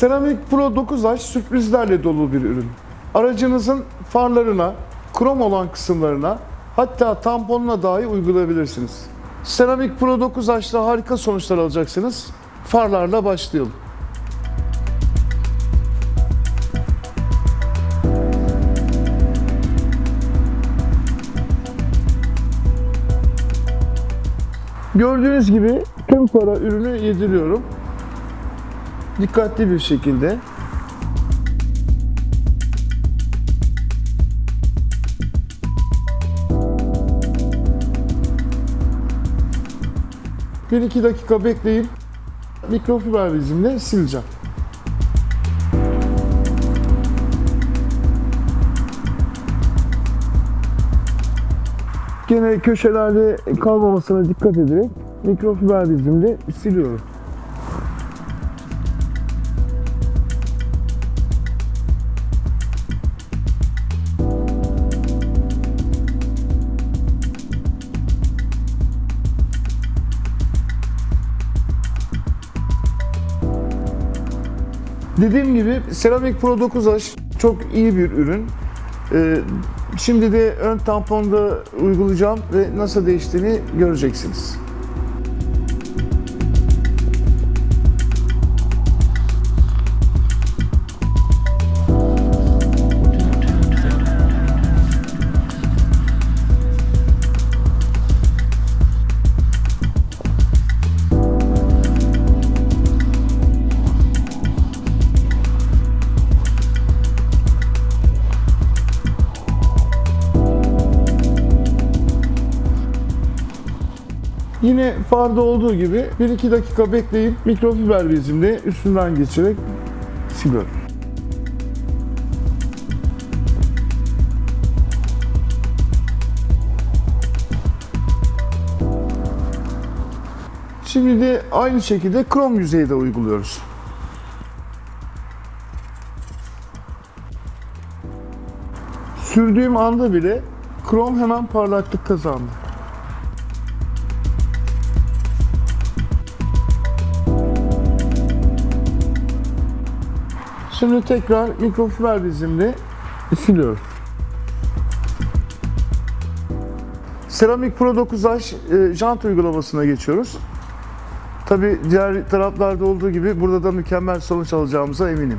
Ceramic Pro 9H sürprizlerle dolu bir ürün. Aracınızın farlarına, krom olan kısımlarına, hatta tamponuna dahi uygulayabilirsiniz. Ceramic Pro 9H'la harika sonuçlar alacaksınız. Farlarla başlayalım. Gördüğünüz gibi tüm para ürünü yediriyorum. Dikkatli bir şekilde. Bir iki dakika bekleyip mikrofiber bezimle sileceğim. Gene köşelerde kalmamasına dikkat ederek mikrofiber bezimle siliyorum. Dediğim gibi Ceramic Pro 9H çok iyi bir ürün. Ee, Şimdi de ön tamponda uygulayacağım ve nasıl değiştiğini göreceksiniz. Yine farda olduğu gibi 1-2 dakika bekleyip mikrofiber bezimle üstünden geçirerek siliyorum. Şimdi de aynı şekilde krom yüzeyi de uyguluyoruz. Sürdüğüm anda bile krom hemen parlaklık kazandı. Şimdi tekrar mikrofiber bezimle siliyorum. Ceramic Pro 9H e, jant uygulamasına geçiyoruz. Tabi diğer taraflarda olduğu gibi burada da mükemmel sonuç alacağımıza eminim.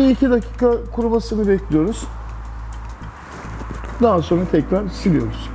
Bir iki dakika kurumasını bekliyoruz. Daha sonra tekrar siliyoruz.